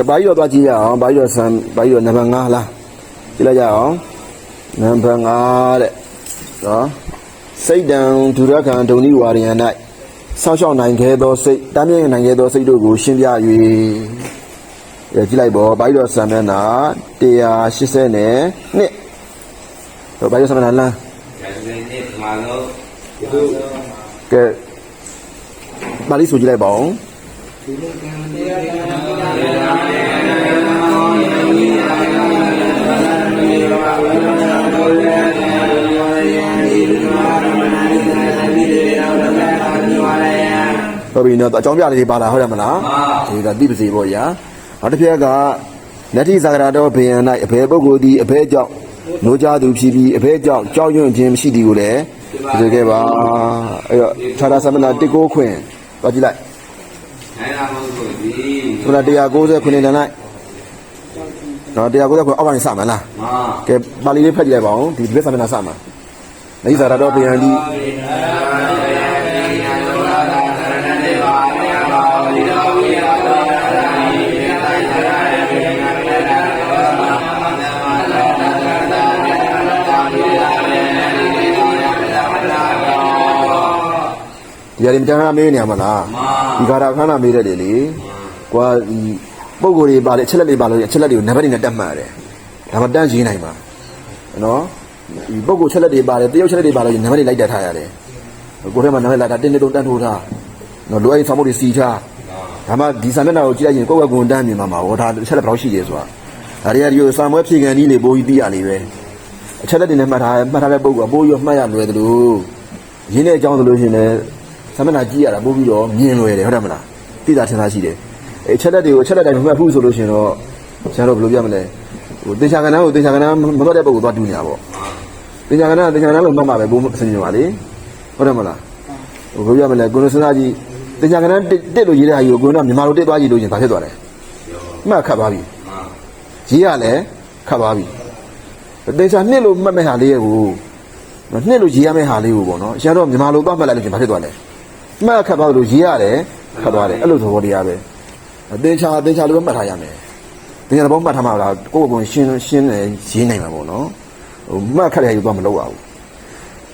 ကဘာကြီးတော့သွားကြည့်ရအောင်ဘာကြီးတော့ဆန်ဘာကြီးတော့နံပါတ်5လားကြည့်လိုက်ကြအောင်နံပါတ်5တဲ့နော်စိတ်တံဒုရခံဒုံဤဝါရိယ၌ဆောင်းလျှောက်နိုင်ခဲ့သောစိတ်တားမြင်နိုင်ခဲ့သောစိတ်တို့ကိုရှင်းပြ၍ရကြည့်လိုက်ပေါ့ဘာကြီးတော့ဆန်မျက်နှာ180နဲ့နှစ်ဟိုဘာကြီးတော့ဆန်မျက်နှာလမ်း Jadi malu itu ကဲပါဠိဆိုကြည့်လိုက်ပါဦး ဟုတ်ပြီနော်အကြောင်းပြလေးတွေပါလာဟုတ်တယ်မလားဒီကတိပစီပေါ့ညာနောက်တစ်ပြက်ကနတ္တိဇာဂရတော်ဘေယံ၌အဘယ်ပုဂ္ဂိုလ်သည်အဘယ်ကြောင့်နိုးကြသူဖြစ်ပြီးအဘယ်ကြောင့်ကြောက်ရွံ့ခြင်းမရှိသည်ကိုလည်းဒီခဲ့ပါအဲ့တော့ခြားတာသမဏတစ်ကိုခွင်သွားကြည့်လိုက် Saya nak mau di သမဏ190ခွင်နေလိုက်နော်190ခွင်အောက်ကနေစမှာလား Ma ကဲပါဠိလေးဖတ်ကြည့်လိုက်ပါဦးဒီဒီသမဏစမှာနတ္တိဇာဂရတော်ဘေယံသည်ဒီရည်မတန်းမေးနေရမလား ဒီကာရာခန္ဓာမေးတဲ့တယ်လေကွာဒီပုံကိုယ်တွေပါလေအချက်လက်တွေပါလို့အချက်လက်တွေကိုနံပါတ်တွေနဲ့တက်မှတ်ရတယ်ဒါမှတန်းရေးနိုင်မှာနော်ဒီပုံကိုယ်ချက်လက်တွေပါတယ်တရုတ်ချက်လက်တွေပါလို့နံပါတ်တွေလိုက်တက်ထားရတယ်ကိုယ်ထဲမှာနံပါတ်လိုက်တာတင်းတင်းတုံးတန်းထိုးထားနော်လိုအပ်ရင်ဆောင်းဖို့တွေစီထားဒါမှဒီစာမျက်နှာကိုကြည့်လိုက်ရင်ကိုယ့်ဘက်ကွန်တန်းမြင်မှာမှာဟောဒါချက်လက်ဘယ်လောက်ရှိရဲဆိုတာဒါတွေကဒီလိုစာမွဲဖြေခံနည်းလေးပိုးကြီးသိရလေပဲအချက်လက်တွေနဲ့မှတ်ထားမှတ်ထားတဲ့ပုံကပိုးရောမှတ်ရလွယ်တယ်လို့ရင်းတဲ့အကြောင်းဆိုလို့ရှိရင်လည်းစာ မျက်နှာကြည့်ရတာပို့ပြီးတော့မြင်လွယ်တယ်ဟုတ်တယ်မလားသိတာထင်တာရှိတယ်အဲချက်လက်တွေကိုချက်လက်တိုင်းမမှတ်ဘူးဆိုလို့ရှိရင်တော့ဆရာတို့ဘယ်လိုပြမလဲဟိုတင်ချာကနန်းကိုတင်ချာကနန်းမတော့တဲ့ပုံကိုသွားတူးနေတာပေါ့တင်ချာကနန်းကတင်ချာကနန်းလို့မှတ်မှာပဲဘိုးအစင်ပါလေဟုတ်တယ်မလားဟိုဘယ်လိုပြမလဲကိုလိုစဉ်းစားကြည့်တင်ချာကနန်းတစ်တစ်လို့ရေးတဲ့ဟာကြီးကိုကိုကမြန်မာလိုတစ်သွားကြည့်လို့ရှင်ဘာဖြစ်သွားလဲမှတ်ခတ်သွားပြီ Ma ရေးရလဲခတ်သွားပြီတင်ချာနှစ်လို့မှတ်မဲ့ဟာလေးရဲ့ကိုနှစ်လို့ရေးရမယ့်ဟာလေးကိုပေါ့နော်ဆရာတို့မြန်မာလိုသွားမှတ်လိုက်လို့ရှင်ဘာဖြစ်သွားလဲ မှတ်ခတ်သွားလို့ရေးရတယ်ခတ်သွားတယ်အဲ့လိုသဘောတရားပဲအသေးချာအသေးချာလေးပဲမှတ်ထားရမယ်။တင်ရတဲ့ဘောမှတ်ထားမှာလားကိုယ့်ဘုံရှင်းရှင်းတယ်ရေးနိုင်မှာပေါ့နော်။ဟိုမှတ်ခက်တဲ့ယူတော့မလုပ်ရဘူး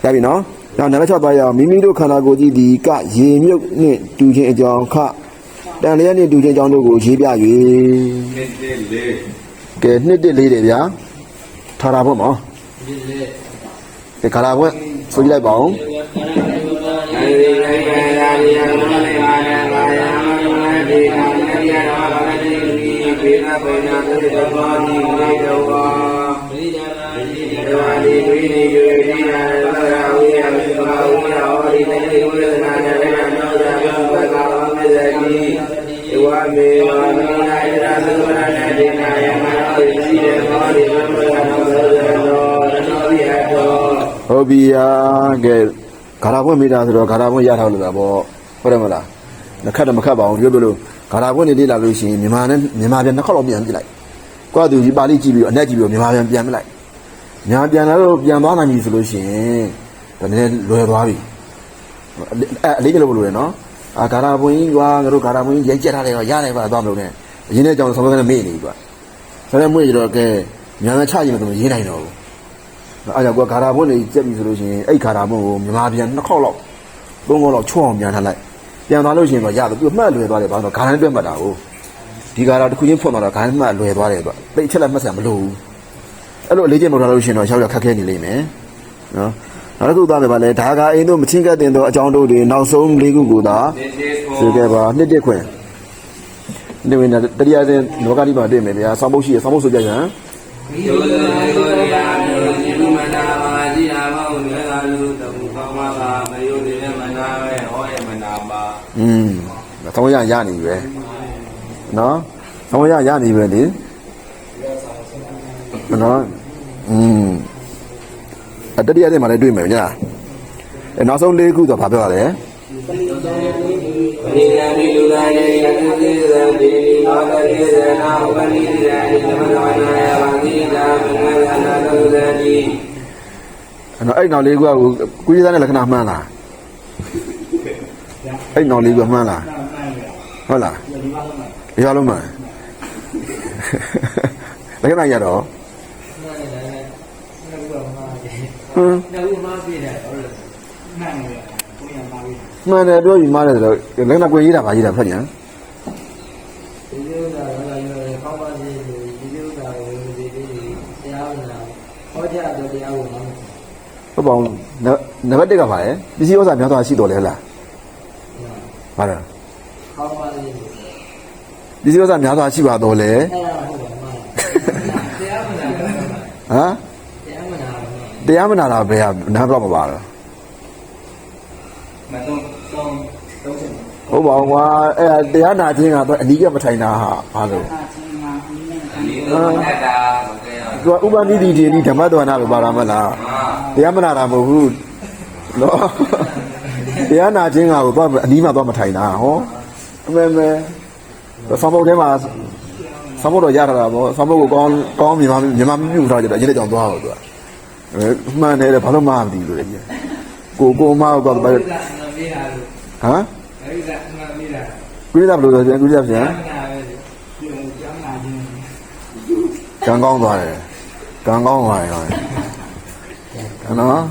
။ရပြီနော်။နောက်နံပါတ်6သွားရအောင်မိမိတို့ခန္ဓာကိုယ်ကြီးဒီကရေမြုပ်နှင့်တူခြင်းအကြောင်းခတန်လျက်နှင့်တူခြင်းအကြောင်းတို့ကိုရေးပြ၍ Ini le ကဲနှစ်တစ်လေးတယ်ဗျာ။ထားတာပေါ့နော်။ကဲခါလာဘွဲ့ဆိုကြည့်လိုက်ပါဦး Hari raya hari raya hari raya hari raya hari raya Bina bina bina bani bina Dewani bini bini Dewani bini Dewani bini ဟုတ်ပြီယာကဲဂါရာဘွဲ့မိတာဆိုတော့ဂါရာဘွဲ့ရထားလို့လားပေါ့ဟုတ်တယ်မလားနှစ်ခတ်တော့မခတ်ပါဘူးပြောပြလို့ဂါရာဘွဲ့နေလေ့လာလို့ရှိရင်မြန်မာနဲ့မြန်မာပြန်နှစ်ခေါက်တော့ပြန်ပြလိုက်ကိုယ့်အတူကြီးပါဠိကြည့်ပြီးတော့အနက်ကြည့်ပြီးတော့မြန်မာပြန်ပြန်ပြလိုက်မြန်မာပြန်လာတော့ပြန်သွားနိုင်ပြီဆိုလို့ရှိရင်ဒါနည်းနည်းလွယ်သွားပြီအဲအလေးကလေးလို့လို့ရနော်အာဂါရာဘွဲ့ကြီးကွာငါတို့ဂါရာဘွဲ့ကြီးရိုက်ကြက်ထားတယ်တော့ရတယ်ပါသွားမလို့နဲ့အရင်နဲ့ကြောင်ဆောင်ကနေမေ့နေပြီကွာဆိုတော့မွေးကြတော့ကဲမြန်မာချရင်တော့ရေးနိုင်တော့ဘူး အဲ့ဒါကဂါရာဘွန်းနေကြက်ပြီဆိုလို့ရှိရင်အဲ့ဂါရာဘွန်းကိုမြန်မာပြန်နှစ်ခေါက်လောက်သုံးခေါက်လောက်ချော့အောင်ပြန်ထားလိုက်ပြန်သွားလို့ရှိရင်တော့ရတယ်သူမှတ်လွယ်သွားတယ်ဘာလို့ဂါရန်တွက်မှတ်တာကိုဒီဂါရာတစ်ခုချင်းဖွင့်သွားတော့ဂါရန်မှတ်လွယ်သွားတယ်ကွတိတ်ချက်လက်မှတ်စံမလို့ဘူးအဲ့လိုအလေးချင်းမထားလို့ရှိရင်တော့ရောက်ရောက်ခက်ခဲနေလိမ့်မယ်နော်နောက်တစ်ခုသားပဲပါလေဒါကအိမ်တို့မချင်းကပ်တင်သောအကြောင်းတို့တွေနောက်ဆုံး၄ခုကိုသာသိခဲ့ပါနှစ်တစ်ခွင်ဒီဝင်တရားစင်လောကတိမှာတွေ့မယ်ဗျာဆောင်းပုတ်ရှိရဆောင်းပုတ်ဆိုကြရန် Yo อืมဆောင်းရရနေပြီပဲနော်ဆောင်းရရနေပြီလေနော်อืมအတတိယတဲ့မှာလည်းတွေ့မယ်ညအဲနောက်ဆုံးလေးခုတော့ဘာပြောရလဲ Ni la ni lu la ni ya ni ni la ni ni ma la ni la na ho ba ni la ni la ma na na ya ba ni la ma na la na lu la ni. အဲ့တော့အဲ့နောက်လေးခုကကုကြီးသားနဲ့လက္ခဏာမှန်းလား အဲ့နောက်လေးခုမှန်းလားဟုတ်လားဒီပါလုံးမှန်းလက္ခဏာရတော့မှန်တယ်လည်းဘုရားမှားတယ်ဟမ်နောက်ဦးမှားပြတယ်ဟုတ်လားမှန်တယ်ဘုရားမှားပြီမှန်တယ်ပြောပြီးမှားတယ်ဆိုတော့လက္ခဏာကိုရေးတာပါရေးတာဖတ်ညာဒီလိုကလည်းလည်းကောင်းပါစေဒီလိုကလည်းဒီဒီတရားဝင်လာဟောကြားတော့တရားဝင်လာဟုတ်ပါဘူးနံပါတ်1ကပါလေပစ္စည်းဥစ္စာများစွာရှိတော်လဲလား ပါလားကောင်းပါစေပစ္စည်းဥစ္စာများစွာရှိပါတော်လဲအဲ့ဒါဟုတ်ပါမှာတရားဝင်လာဟမ်တရားဝင်လာတရားမနာတာဘယ်ဟာနားတော့မပါတော့မတော့တော့တော့စင်ဟုတ်ပါဘူးကွာအဲ့ဒါတရားနာခြင်းကတော့အနီးကမထိုင်တာဟာဘာလို့အာချင်းမှာအင်းနဲ့ဒီလိုနဲ့တာမကဲရသူကဥပနိတိတိဓမ္မတော်နာပဲပါတာမလားအာတရားမနာတာမဟုတ်ဘူးနော် တရားနာခြင်းကတော့သူကအနီးမှာတော့မထိုင်တာဟောအမေမေဆောင်းပုတ်ထဲမှာဆောင်းပုတ်တော့ရထားတာပေါ့ဆောင်းပုတ်ကိုကောင်းကောင်းမြန်မာမြန်မာမပြုတ်ထားကြတော့အရင်ကကြောင်သွားတော့သူကအဲမှန်တယ်လေဘာလို့မှမသိလို့လဲကြီးကိုကိုမတော့တော့ဟမ်ကမှမေးတာလို့အဲ့ဒါမှမေးတာကုရိသဘယ်လိုလဲဆိုရင်ကုရိသပြန်နာပဲဒီကျောင်းနာခြင်းကံကောင်းသွားတယ်ကံကောင်းသွားတယ်ဟောနော်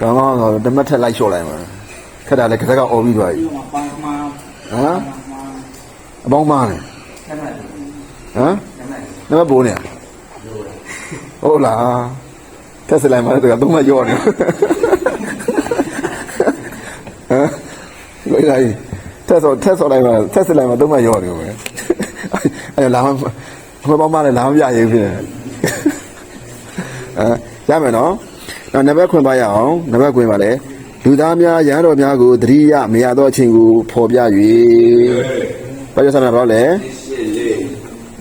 ကံကောင်းတော့တမက်ထက်လိုက်လျှော့လိုက်မှာ ခက်တာလေခက်ကအော်ပြီးသွားပြီဒီမှာပန်းမှာဟမ်အပေါင်းမားတယ်ဆက်မှတ်ဟမ်နမဘိုးနေဟုတ်လားတက်စလိုက်မှာလည်းတော့မရောနေဟမ်ဝိလိုက်တက်စောတက်စောလိုက်မှာတက်စလိုက်မှာတော့မရောနေမယ်အဲလာမမပေါင်းမားလည်းလာမပြရေးဖြစ်နေအဲရမယ်နော်နောက်နံပါတ်ခွင့်ပါရအောင်နံပါတ်ခွင့်ပါလေ လူသားများရဟန်းတော်များကိုတတိယမရသောအချင်းကိုဖော်ပြ၍ဘာကြောင့်ဆန္ဒဘာလို့လဲရှစ်လေး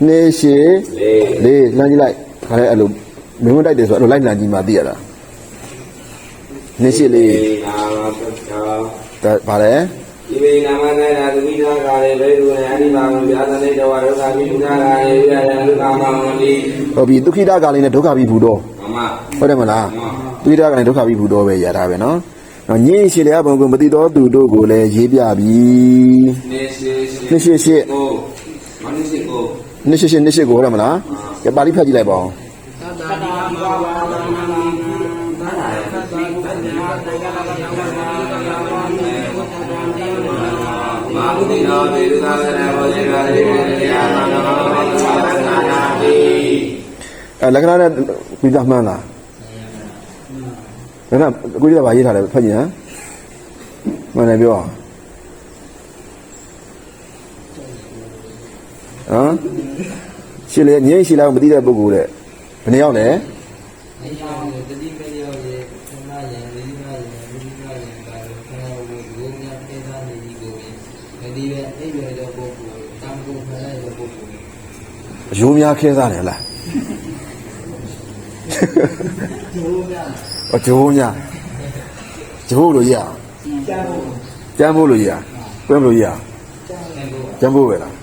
နေရှိလေးလေးလှမ်းကြည့်လိုက်ခါလဲအဲ့လိုမင်းမတိုက်တယ်ဆိုအဲ့လိုလိုက်လှမ်းကြည့်မှသိရတာနေရှိလေးအာမပတ်ချာဒါဗါလဲဒီမေနာမနဲ့တာသတိထားကာလေဘယ်လိုလဲအနိမာမပြာသနေတော်ဒုက္ခပိဒုက္ခကာလေရရဒုက္ခမဝန္တိဟောပြီဒုက္ခိတကာလေးနဲ့ဒုက္ခပြီးဘူးတော့မမဟုတ်တယ်မလားဒုက္ခိတကာလေးဒုက္ခပြီးဘူးတော့ပဲရတာပဲနော် နော်ညင်းရှိလေဘုံကမသိတော်သူတို့ကိုလည်းရေးပြပြီနေရှိရှိနှစ်ရှိရှိကိုမနရှိကိုနှစ်ရှိရှိနှစ်ရှိကိုဟုတ်တယ်မလားကဲပါဠိဖတ်ကြည့်လိုက်ပါဦးသတ္တာဘာဝနာနာနာနာသတ္တိပညာတေကလကနာနာဘာဝနေဝတ္တံတေဝနာမာဘုဒ္ဓနောဒေဝသာသနာဘောဇေကာရေတရားနာနာဘာသာနာနာတိအဲလက္ခဏာနဲ့ပြီးသားမှန်းလား ဒါကအခုကျတော့ဗာရေးထားတယ်ဖတ်ကြည့်ဟမ်မှန်တယ်ပြောဟမ်ရှိလေငင်းရှိလားမသိတဲ့ပုဂ္ဂိုလ်တဲ့ဘယ်နှယောက်လဲအိယာရေတတိပယောရေသနာယေဝိမာယေဝိမာယေကာလောခဏဝဘုညာပေသာနေဒီကိုမဒီပဲအိရွယ်တော့ပုဂ္ဂိုလ်တံကုန်ဖလိုက်တဲ့ပုဂ္ဂိုလ်အယိုးများခဲစားတယ်လားကျိုးများ အကျိုးများကျိုးလို့ရအောင် ကြားဖို့ ကျမ်းဖို့လို့ရအောင်တွဲမလို့ရအောင် ကြားဖို့ကျမ်းဖို့ပဲလား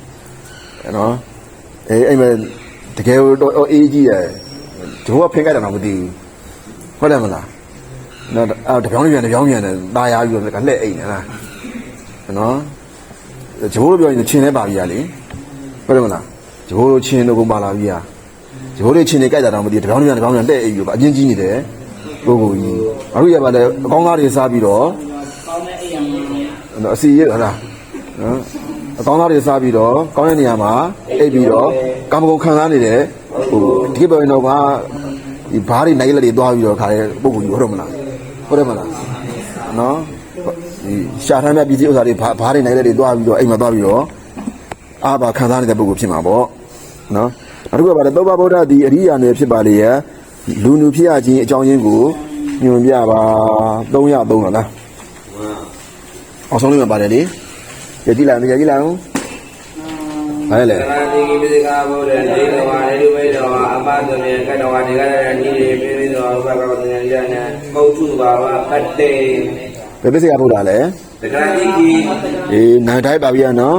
အဲနော်အေးအဲ့မဲ့တကယ်တော့အေးကြီးရယ်ကျိုးကဖင်ကြတာတော့မသိဘူးဟုတ်တယ်မလားနော်အော်တပြောင်းပြန်တပြောင်းပြန်တယ်ตายရပြီးတော့ကလှဲ့အိမ်နေလားနော်ကျိုးလို့ပြောရင်ချင်းလဲပါပြီရလေဟုတ်တယ်မလားကျိုးလို့ချင်းတို့ကပါလာပြီရကျိုးလေးချင်းနေကြိုက်တာတော့မသိဘူးတပြောင်းပြန်တပြောင်းပြန်လှဲ့အိမ်ပြီးတော့အချင်းကြီးနေတယ် ကိုကိုကြီးအခုရပါလေအကောင်းသားတွေစားပြီးတော့ကောင်းတဲ့အိယာမှာနော်အစီရဟုတ်လားနော်အကောင်းသားတွေစားပြီးတော့ကောင်းတဲ့နေရာမှာအိပ်ပြီးတော့ကာမဂုဏ်ခံစားနေတယ်ဟိုဒီကိပေါ်ရင်တော့ကဒီဘားတွေနိုင်လက်တွေသွားပြီးတော့ခါရဲပုံကိုကြီးဟုတ်တယ်မလားဟုတ်တယ်မလားနော်ဒီရှာထမ်းတဲ့ပြည်စည်းဥစ္စာတွေဘာဘားတွေနိုင်လက်တွေသွားပြီးတော့အိမ်မှာသွားပြီးတော့အာဘာခံစားနေတဲ့ပုံကိုဖြစ်မှာပေါ့နော်နောက်တစ်ခုကပါလေသောဘဗုဒ္ဓဒီအရိယာနယ်ဖြစ်ပါလေရဲ့ လူလူဖြစ်ရခြင်းအကြောင်းရင်းကိုညွှန်ပြပါ303တော့လားအောင်ဆုံးလေးမှာပါတယ်လေရကြည့်လိုက်ရကြည့်လိုက်အောင်ဟာလေသရတိကိပိစကာဘုရားဒေတဝါရေလူဝေတော်အပသမေကတဝါဒီကရဏီရေပိပိသောဥပကဝတ္တဉာဏ်ဉာဏ်ပုထုဘာဝပတ္တေဘယ်ပစ္စည်းကဗုဒ္ဓလဲတက္ကရာတိကိအေးနိုင်တိုင်းပါပြီရနော်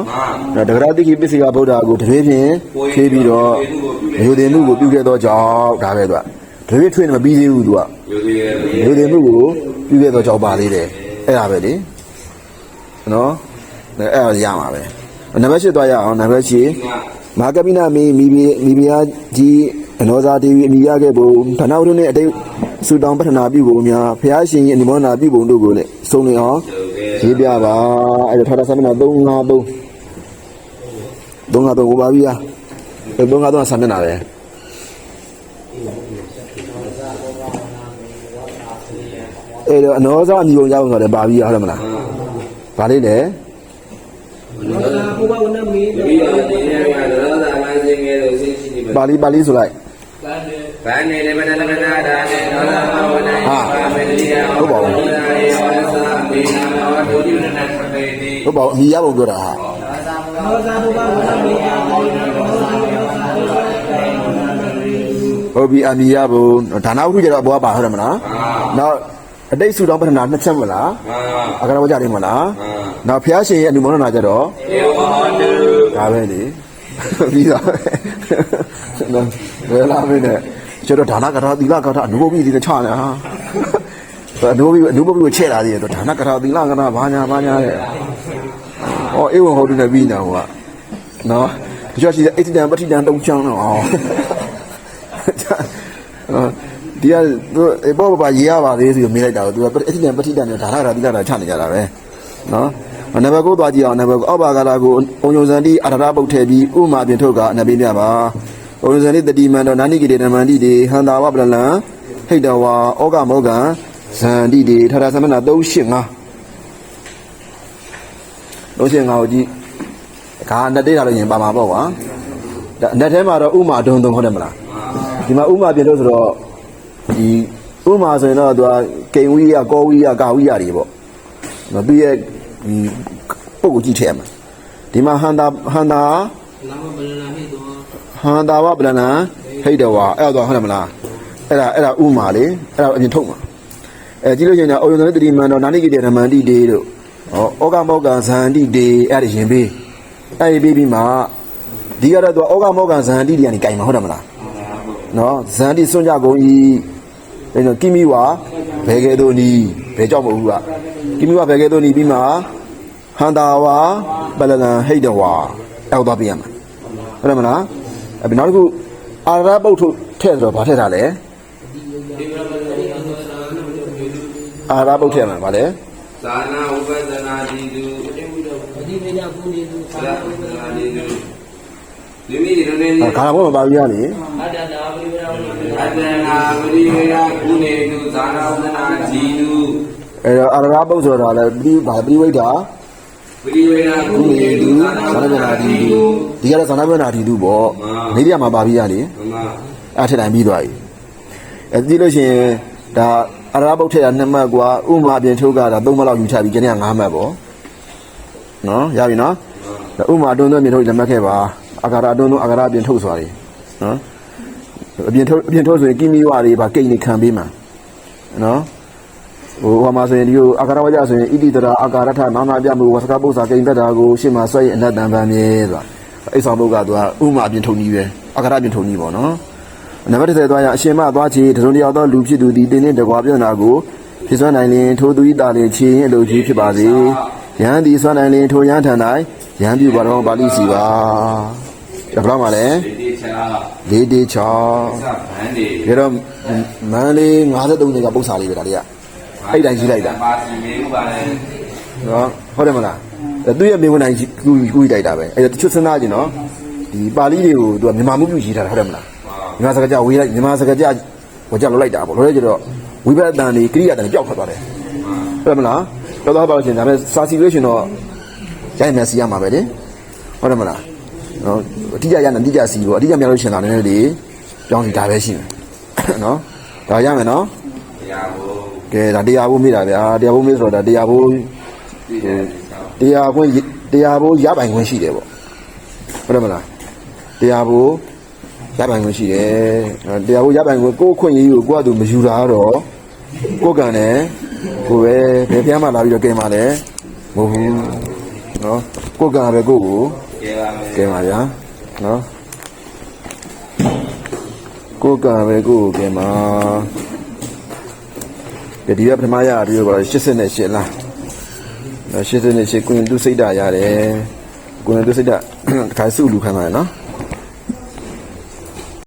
နော်တဂရတိခိပစ္စည်းကဗုဒ္ဓကိုတရွေးဖြင့်ဖြေးပြီးတော့ယူတင်မှုကိုပြုခဲ့သောကြောင့်ဒါပဲသူက တရွေးထွေးနေမပြီးသေးဘူးသူကယူသေးရဲ့ယူတင်မှုကိုပြုခဲ့သောကြောင့်ပါသေးတယ်အဲ့ဒါပဲလေနော်အဲ့ဒါရမှာပဲနံပါတ်၈သွားရအောင်နံပါတ်၈မာကပိနာမီမိဘမိဖုရားကြီးအနောဇာဒေဝီအမိရခဲ့ပုံဌာနဝတ္ထုနှင့်အတိတ်ဆူတောင်းပတ္ထနာပြုပုံများဖရာရှင်၏အနိမောဒနာပြုပုံတို့ကိုလည်းစုံလင်အောင်ရေးပြပါအဲ့တော့ထာတာသမဏ353 353ကိုပါပြီလား353ကဆမ်းမျက်နှာပဲ အဲ့တော့အနောဇာအမိပုံရအောင်ဆိုတယ်ပါပြီဟုတ်တယ်မလားဗာလေးလေဘုရားဝနမေတပည့်တော်ဒီနေ့ကသရသာမင်းစင်ငယ်လို့သိရှိနေပါပါဠိပါဠိဆိုလိုက်ဗန္ဒေဗန္နေလေမနလကနာဒါနေသောတာဘဝနေပါမေတ္တိယဟောပါဘူး။ဒါရေဝါသမေနာမောဒုတိယနာသဘေတိဟုတ်ပါဘူးအမိရပုံပြောတာဟာသောသာဘုရားဝနမေအာမေနသောသာဘုရားဟုတ်ပြီအမိရပုံဒါနာဝတ္ထုကျတော့ဘောကပါဟုတ်တယ်မလားနောက် အတိတ်ဆူတောင်းပတ္ထနာနှစ်ချက်မလား။အာအကရဝကြတယ်မလားအာနောက်ဖျားရှင်ရဲ့အနုမောဒနာကြတော့ဧဝံတုဒါပဲလေပြီးတော့နော်ဘယ်လာမင်းနဲ့ကျတော့ဒါနကရာသီလကရာအနုဘပိဒီနဲ့ချနေဟာအနုဘပိအနုဘပိကိုချဲ့လာသေးတယ်တော့ဒါနကရာသီလကရာဘာညာဘာညာတဲ့ဩအေဝံဟုတ်တယ်ပြီးနေဟိုကနော်ဒီကျော်ရှိတဲ့အဋ္ဌတံပဋ္ဌိတံတုံချောင်းတော့အောင် ဒီကသူဘောဘာရေးရပါသေးဆိုမေးလိုက်တာကိုသူကအဋ္ဌတံပဋ္ဌိတံနဲ့ဒါနကရာသီလကရာချနေကြတာပဲနော်နံပါတ်9သွားကြည့်အောင်နံပါတ်9အောက်ပါကလာကိုအုံယုံစံတိအရရပုတ်ထဲပြီးဥမာပြင်ထုတ်ကအနပေးပြပါအုံယုံစံတိတတိမန္တောနာနိကိတေနမန္တိတေဟန္တာဝပလလံဟိတဝါဩကမောကံဇန္တိတေထာရသမဏ385 385ကိုကြည့်ခါနှစ်တိထားလို့ရင်ပါမှာပေါ့ကွာဒါအနက်ထဲမှာတော့ဥမာဒုံဒုံဟုတ်တယ်မလားဒီမှာဥမာပြင်လို့ဆိုတော့ ဒီဥမာဆိုရင်တော့သူကကိန်ဝိယကောဝိယကာဝိယတွေပေါ့နော်သူရဲ့ဒီပုံကိုကြည့်ထည့်ရမှာဒီမှာဟန္တာဟန္တာနာမဗလနာဟိတောဟန္တာဝပလနံဟိတဝါအဲ့တော့ဟုတ်တယ်မလားအဲ့ဒါအဲ့ဒါဥမာလေအဲ့ဒါအရင်ထုတ်မှာအဲကြည့်လို့ရှိရင်တော့အောယုန်သတိမန္တောနာနိကိတေဓမ္မန္တိတေတို့ဟောဩကမောကဇန္တိတေအဲ့ဒါရင်ပေးအဲ့ဒီပြီးပြီးမှဒီကတော့သူဩကမောကဇန္တိတွေကနေကြိုင်မှာဟုတ်တယ်မလားနော်ဇန္တိစွန့်ကြကုန်ဤ အဲ့တော့ကိမိဝါဘယ်ကဲသို့နီးဘယ်ကြောင့်မဟုတ်ဘူးကကိမိဝါဘယ်ကဲသို့နီးပြီးမှဟန္တာဝါပလလံဟိတဝါအောက်သွားပြရမှာဟုတ်တယ်မလားအဲ့နောက်တစ်ခုအာရပုတ်ထုတ်ထည့်ဆိုတော့ဗာထည့်တာလဲအာရပုတ်ထည့်မှာဗာလဲသာနာဥပဒနာတိတုအဒီမေယပုနေသူသာနာဥပဒနာတိတု မိမိတို့နေ အာခါဘုံမှာပါပြီးရလေ အတ္တနာပရိဝေရဝနမေ အတ္တနာပရိဝေယကုနေတုသာနာဥပဒနာတိတု အဲ့တော့အာရပုတ်ဆိုတာလဲပြီးဗာပြီးဝိဒ္ဓာ ပရိဝေယကု ခု နေ နေ တု တူ သာ သာ နာ ရ ဥပဒ ဏ နာ တိ တိ တူ တု ဒီကတော့သာရဏတိတူပေါ့နေရမှာပါပြီးရလေ မမ အဲ့ထက်တိုင်းပြီးသွားပြီအဲ့ဒီလို့ရှိရင်ဒါအရာပုတ်ထက်တာ2မှတ်กว่าဥမာပြင်ထုတ်ကတာ3မှတ်လောက်ယူချပြီးကျန်တဲ့5မှတ်ပေါ့နော်ရပြီနော်ဒါဥမာအတွန်းသွင်းပြင်ထုတ်လက်မှတ်ခဲ့ပါ အာကာရအတွန်းသွင်းအာကာရပြင်ထုတ်ဆိုတာလေနော်အပြင်ထုတ်အပြင်ထုတ်ဆိုရင်ကိမိဝါတွေပါကိန်းနေခံပေးမှာနော်ဟိုဟောမှာဆိုရင်ဒီကိုအာကာရဝကြဆိုရင်ဣတိတရာအာကာရထနာနာပြမှုဝစကပု္ပ္ပာကိန်းတတ်တာကိုရှင်းမှာဆွဲရင်အနတ္တံဗံမြေဆိုတာအိဆောင်ဘုတ်ကသူကဥမာအပြင်ထုတ်နည်းပဲအာကာရပြင်ထုတ်နည်းပေါ့နော်နံပါတ်30သွားရအရှင်မသွားချေတစုံတယောက်သောလူဖြစ်သူသည်တင်းနှင့်တကွာပြဿနာကိုဖြစ်စွမ်းနိုင်လင်ထိုသူ၏တာလင်ချေရင်အလိုကြီးဖြစ်ပါစေယဟန်သည်စွမ်းနိုင်လင်ထိုယဟန်ထံ၌ယဟန်ပြုပါတော်ပါဠိစီပါ ဒါဘယ်တော့မှလဲဒီချာ၄တေ6သဗန္ဒီဒါတော့မန်းလေး53နေကပု္ပ္ပစာလေးပဲဒါလေးကအဲ့တိုင်းကြီးလိုက်တာပါစီမေဥပါလေနော်ဟုတ်တယ်မလားအဲ့သူရဲ့မိဝင်တိုင်းကူကူတိုက်တာပဲအဲ့ဒါတချို့စဉ်းစားကြည့်နော်ဒီပါဠိတွေကိုသူကမြန်မာမှုပြုရေးထားတာဟုတ်တယ်မလားမြန်မာစကားကြဝေးလိုက်မြန်မာစကားကြဝကြလောက်လိုက်တာပေါ့လို့လဲကြတော့ဝိပဿနာနေကိရိယာတန်ပျောက်ထွက်သွားတယ်ဟုတ်တယ်မလားတော့တော့ပါလို့ရှိရင်ဒါပေမဲ့စာစီလို့ရှိရင်တော့ရိုက်မယ်စီရမှာပဲလေဟုတ်တယ်မလား နော်အတိအကျရနေအတိအကျစီပေါ့အတိအကျများလို့ရှိရင်ဒါလည်းလေကြောင်းစီဒါပဲရှိမယ်နော်ဒါရမယ်နော်တရားကိုကဲဒါတရားဖို့မိတာဗျာတရားဖို့မိဆိုတော့ဒါတရားဖို့သိတယ်တရားခွင့်တရားဖို့ရပိုင်ခွင့်ရှိတယ်ပေါ့ဟုတ်တယ်မလားတရားဖို့ရပိုင်ခွင့်ရှိတယ်အဲတရားဖို့ရပိုင်ခွင့်ကိုယ့်အခွင့်အရေးကိုကိုယ့်အတူမယူတာတော့ကိုယ့်ကံနဲ့ကိုယ်ပဲဘယ်ဖျားမှလာပြီးတော့ကဲမှာလဲမဟုတ်ဘူးနော်ကိုယ့်ကံပဲကိုယ့်ကို ကျေပါမယ်ကဲပါဗျာနော်ကိုယ်ကံပဲကိုယ့်ကိုကဲမှာဒီကပထမရပြီးတော့88လားရှင်းစနေရှင်းကွင်သူစိတ်ဓာတ်ရတယ်ကွင်သူစိတ်ဓာတ်တစ်ခါစုလူခံပါရနော်